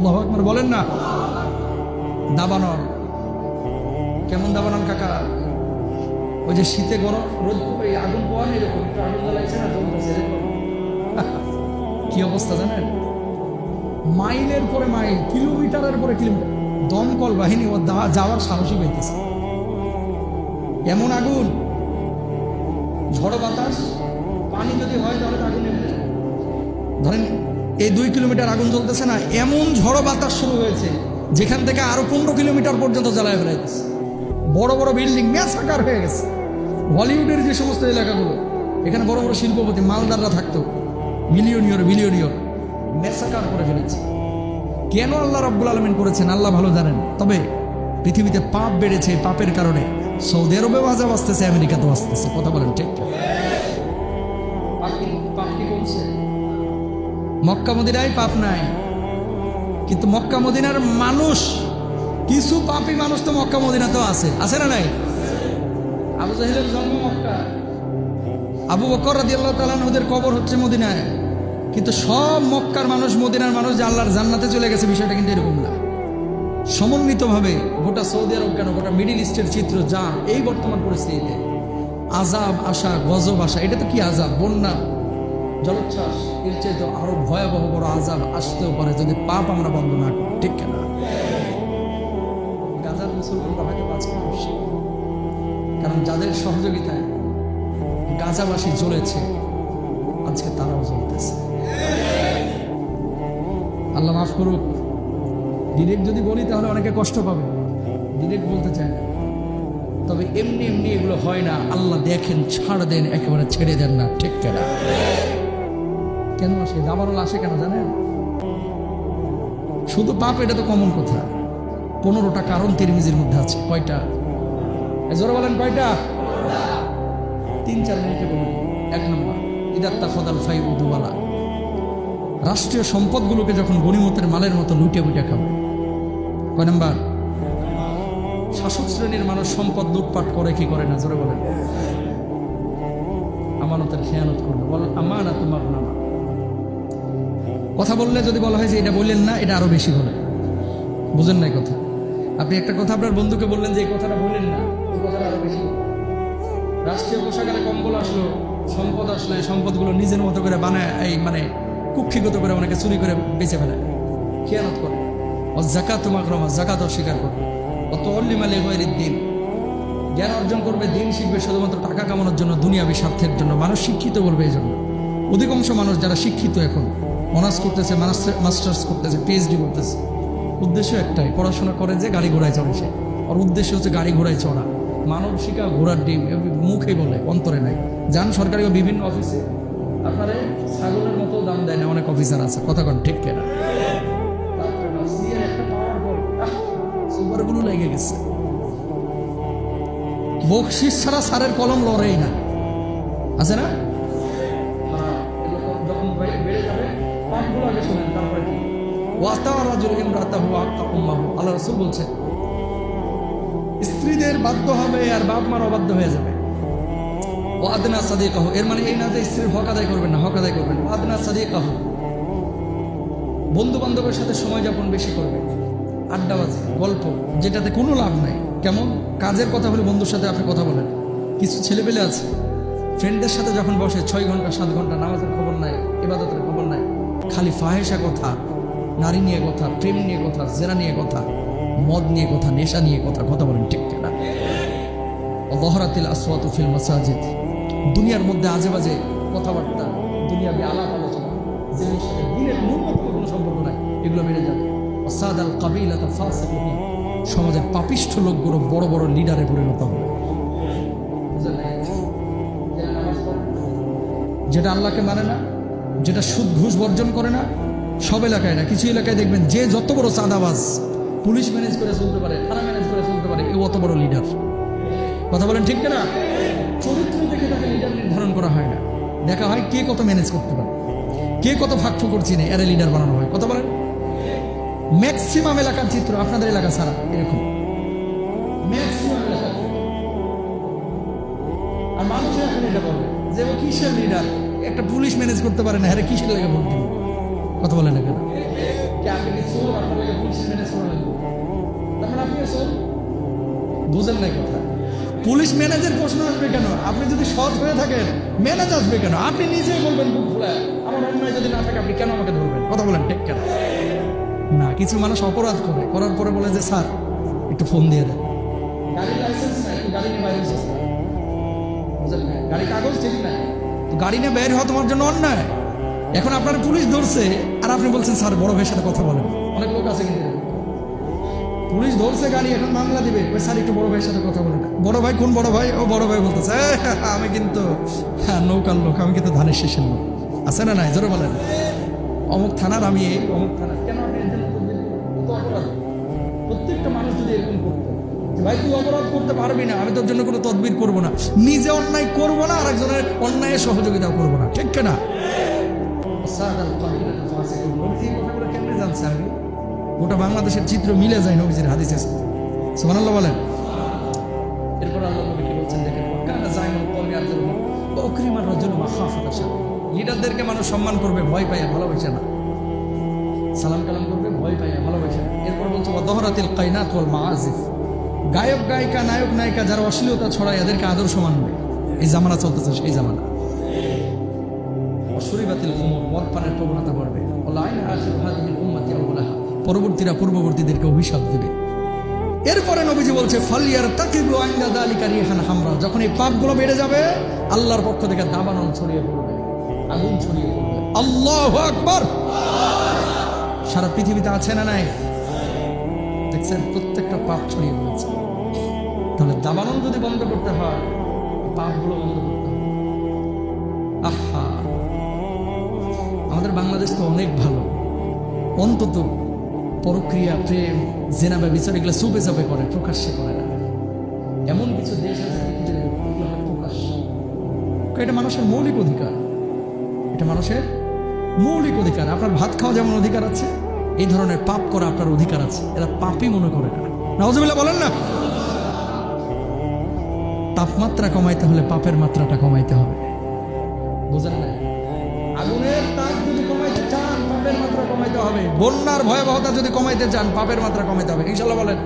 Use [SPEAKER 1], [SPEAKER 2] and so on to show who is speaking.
[SPEAKER 1] আল্লাহ আকবার বলেন না? দাবানল। কেমন দাবানল কাকা? ওই যে শীতে গরম, রোদ আগুন পোয়া কি অবস্থা জানেন? মাইলের পরে মাইল, কিলোমিটারের পরে কিলোমিটার। দমকল বাহিনী ও যাওয়ার সাহসী পাইতেছে এমন আগুন, ঝড় বাতাস, পানি যদি হয় তাহলে আগুন ধরেন এই দুই কিলোমিটার আগুন জ্বলতেছে না, এমন ঝড়ো বাতাস শুরু হয়েছে, যেখান থেকে আরও পনেরো কিলোমিটার পর্যন্ত জ্বালায় ফেলাইতেছে বড় বড় বিল্ডিং ম্যাসাকার হয়ে গেছে। হলিউডের যে সমস্ত এলাকাগুলো, এখানে বড় বড় শিল্পপতি মালদাররা থাকতো, মিলিয়নিয়র, বিলিয়নিয়র ম্যাসাকার করে ফেলেছে। কেন আল্লাহ রাব্বুল আলমিন করেছেন, আল্লাহ ভালো জানেন। তবে পৃথিবীতে পাপ বেড়েছে পাপের কারণে সৌদি আরবেও আজাব আসতেছে আমেরিকাতেও আসতেছে। কথা বলেন ঠিক পাপ কমছে? মক্কা মদিনায় পাপ নাই। কিন্তু মক্কা মদিনার মানুষ, কিছু পাপী মানুষ তো মক্কা মদিনাতেও আছে। আছে না নাই? আবু জাহিলের জন্ম মক্কা। আবু বকর রাদি আল্লাহ তালানহুদের কবর হচ্ছে মদিনায়। কিন্তু সব মক্কার মানুষ, মদিনার মানুষ যে আল্লাহর জান্নাতে চলে গেছে, বিষয়টা কিন্তু এরকম না। সমন্বিতভাবে গোটা সৌদি আরব কেন, গোটা মিডিল ইস্টের চিত্র যা এই বর্তমান পরিস্থিতিতে। আজাব আসা গজব আসা এটা তো কি আজাব বন্যা। জলোচ্ছ্বাস এর চেয়ে তো আরও ভয়াবহ বড় আজাব আসতেও পারে যদি পাপ আমরা বন্ধ না করি, ঠিক কেনা? গাজার মুসলমানরা হয়তো বাঁচতে পারছে কারণ যাদের সহযোগিতায় গাজাবাসী জ্বলেছে, আজকে তারাও জ্বলতেছে। আল্লাহ মাফ করুক। ডিরেক্ট যদি বলি তাহলে অনেকে কষ্ট পাবে। ডিরেক্ট বলতে চায় না। তবে এমনি এমনি এগুলো হয় না। আল্লাহ দেখেন, ছাড় দেন, একেবারে ছেড়ে দেন না, ঠিক কেনা? কেন আসে? দাবারল আসে কেন জানেন? শুধু পাপ এটা তো কমন কথা। পনেরোটা কারণ তিরমিজির মধ্যে আছে। কয়টা? জোরে বলেন, কয়টা? তিন, চার মিনিটে বলুন। এক নম্বর, ইদাত্তা ফদাল ফাই উদুওয়ালা রাষ্ট্রীয় সম্পদগুলোকে যখন গণিমতের মালের মতো লুটে বুটে খাবে। কয় নাম্বার? শাসক শ্রেণির মানুষ সম্পদ লুটপাট করে, কি করে না? জোরে বলেন। আমানতের খেয়ানত করবে। বল আমানা তোমার নামা কথা বললে যদি বলা হয় যে এটা বললেন না, এটা আরও বেশি বলে বুঝেন নাই কথা? আপনি একটা কথা আপনার বন্ধুকে বললেন যে এই কথাটা বললেন না রাষ্ট্রীয় পোশাকারে কম্বল আসলো, সম্পদ আসলো সম্পদগুলো নিজের মতো করে বানায়, এই মানে কুক্ষিগত করে অনেকে চুরি করে বেঁচে ফেলায় খেয়ালত করে। ও জাকাত মাকরমা জাকাত অস্বীকার করবে অত অল্লিমালে গৈরির দিন। জ্ঞান অর্জন করবে, দিন শিখবে, শুধুমাত্র টাকা কামানোর জন্য, দুনিয়াবি স্বার্থের জন্য। মানুষ শিক্ষিত বলবে এই জন্য। অধিকাংশ মানুষ যারা শিক্ষিত এখন অনার্স করতেছে মাস্টার্স করতেছে পিএইচডি করতেছে। উদ্দেশ্য একটাই পড়াশোনা করে যে গাড়ি ঘোড়ায় চড়ে সে। ওর উদ্দেশ্য হচ্ছে গাড়ি ঘোড়ায় চড়া। মানব শিকা ঘোড়ার ডিম মুখে বলে অন্তরে নাই। যান সরকারি বিভিন্ন অফিসে আপনারা ছাগলের মতো দাম দেয় না অনেক অফিসার আছে। কথা কন ঠিক কেনা? সুপারগুলো লেগে গেছে। বকশিস ছাড়া সারের কলম লড়েই না। আছে না? হ্যাঁ, যখন বেড়ে যাবে, স্ত্রীদের বাধ্য হবে আর বাপ মার অবাধ্য হয়ে যাবে। আদনা সাদিকাহ, এর মানে এই না যে স্ত্রীর হক আদায় করবেন না, হক আদায় করবেন ও আদনা সাদিকাহ বন্ধু বান্ধবের সাথে সময় যাপন বেশি করবে আড্ডাবাজি গল্প, যেটাতে কোনো লাভ নাই। কেমন? কাজের কথা বলে বন্ধুর সাথে আপনি কথা বলেন। কিছু ছেলেপেলে আছে ফ্রেন্ডদের সাথে যখন বসে ছয় ঘণ্টা, সাত ঘণ্টা, নামাজের খবর নাই, ইবাদতের খবর নাই খালি ফাহেসা কথা, নারী নিয়ে কথা, প্রেম নিয়ে কথা, জেনা নিয়ে কথা, মদ নিয়ে কথা, নেশা নিয়ে কথা কথা বলেন ঠিক না লহরাতিল আসওয়াত ফিল মাসাজিদ। দুনিয়ার মধ্যে আজে বাজে কথাবার্তা দুনিয়াবি আলাপ আলোচনা দিনের ন্যূনতম কোনো সম্পর্ক নাই, এগুলো বেড়ে যাবে। সাদ আল কাবিল সমাজের পাপিষ্ঠ লোকগুলো বড় বড় লিডারে পরিণত হবে। যেটা আল্লাহকে মানে না যেটা সুদ, ঘুষ বর্জন করে না, সব এলাকায় না, কিছু এলাকায় দেখবেন যে যত বড় চাঁদাবাজ পুলিশ ম্যানেজ করে চলতে পারে, থানা ম্যানেজ করে চলতে পারে, এ অত বড় লিডার কথা বলেন ঠিক না চরিত্র দেখে তাকে লিডার নির্ধারণ করা হয় না। দেখা হয় কে কত ম্যানেজ করতে পারে, কে কত ফাঁক করছি না, এরা লিডার বানানো হয়। কথা বলেন? ম্যাক্সিমাম এলাকার চিত্র আপনাদের এলাকা ছাড়া এরকম। ম্যাক্সিমাম চিত্র। আর মানুষ এখন এটা বলে যে ও কিসের লিডার একটা পুলিশ ম্যানেজ করতে পারে না। হ্যাঁ কিসের লেগে ভোট কথা বলে না কেন? বুঝেন নাই কথা। পুলিশ ম্যানেজার প্রশ্ন আসবে কেন? আপনি যদি সৎ হয়ে থাকেন, ম্যানেজ আসবে কেন? আপনি নিজেই বলবেন আমার অন্যায় যদি না থাকে, আপনি কেন আমাকে ধরবেন? কথা বলেন, ঠিক কেন? না, কিছু মানুষ অপরাধ করে। করার পরে বলে যে, স্যার, একটু ফোন দিয়ে দেন। গাড়ির লাইসেন্স নাই, গাড়ি নিয়ে বাইরে না? গাড়ি কাগজ ঠিক নাই। গাড়ি নিয়ে বের হওয়া তোমার জন্য অন্যায়। এখন আপনার পুলিশ ধরছে আর আপনি বলছেন স্যার বড় ভাইয়ের সাথে কথা বলেন। অনেক লোক আছে কিন্তু। পুলিশ ধরছে গাড়ি এখন বাংলা দিবে। ওই স্যার একটু বড় ভাইয়ের সাথে কথা বলেন। বড় ভাই কোন বড় ভাই? ও বড় ভাই বলতেছে। "এ, আমি কিন্তু হ্যাঁ নৌকার লোক আমি কিন্তু ধানের শেষের লোক। আছে না নাই? জোরে বলেন। অমুক থানার আমি অমুক থানার কেন প্রত্যেকটা মানুষ যদি এরকম করতো ভাই, তুই অপরাধ করতে পারবি না, আমি তোর জন্য কোনো তদবির করব না। নিজে অন্যায় করব না আর একজনের অন্যায় সহযোগিতা করব না, ঠিক না গোটা বাংলাদেশের চিত্র মিলে যায় নবীজির হাদিসে। সুবহানাল্লাহ বলেন। এরপর আল্লাহ নবী কি বলছেন দেখেন কানা জাইমুল কওমি আরজুল ওকরিমান রাজুল মাখাফাতা শাহ লিডারদেরকে মানুষ সম্মান করবে, ভয় পায় ভালোবাসে না। সালাম কালাম করবে, ভয় পায় ভালোবাসে না। এরপর বলছে ওয়াদহরাতিল কাইনাত ওয়াল মাআজিফ। গায়ক, গায়িকা, নায়ক, নায়িকা যারা অশ্লীলতা ছড়ায় এদেরকে আদর্শ মানবে এই জামানা চলতেছে সেই জামানা। আল্লাহর পক্ষ থেকে দাবানল ছড়িয়ে পড়বে, আগুন ছড়িয়ে পড়বে। আল্লাহু সারা পৃথিবীতে আছে না নাই? দেখছেন, প্রত্যেকটা পাপ ছড়িয়ে পড়েছে। তাহলে দাবানল যদি বন্ধ করতে হয়, পাপগুলো বন্ধ করতে হবে। আহা! আমাদের বাংলাদেশ তো অনেক ভালো। অন্তত পরক্রিয়া, প্রেম জেনাবে বিচার, এগুলো সুপে চাপে করে, প্রকাশ্যে করে না। এমন কিছু দেশ আছে এটা মানুষের মৌলিক অধিকার। এটা মানুষের মৌলিক অধিকার। আপনার ভাত খাওয়া যেমন অধিকার আছে এই ধরনের পাপ করা আপনার অধিকার আছে। এরা পাপই মনে করে না। বলেন না। তাপমাত্রা কমাইতে হলে পাপের মাত্রাটা কমাইতে হবে। বুঝেন না আগুনের তাপ যদি কমাইতে চান, পাপের মাত্রা কমাইতে হবে। বন্যার ভয়াবহতা যদি কমাইতে চান, পাপের মাত্রা কমাইতে হবে। ইনশাল্লাহ বলেন।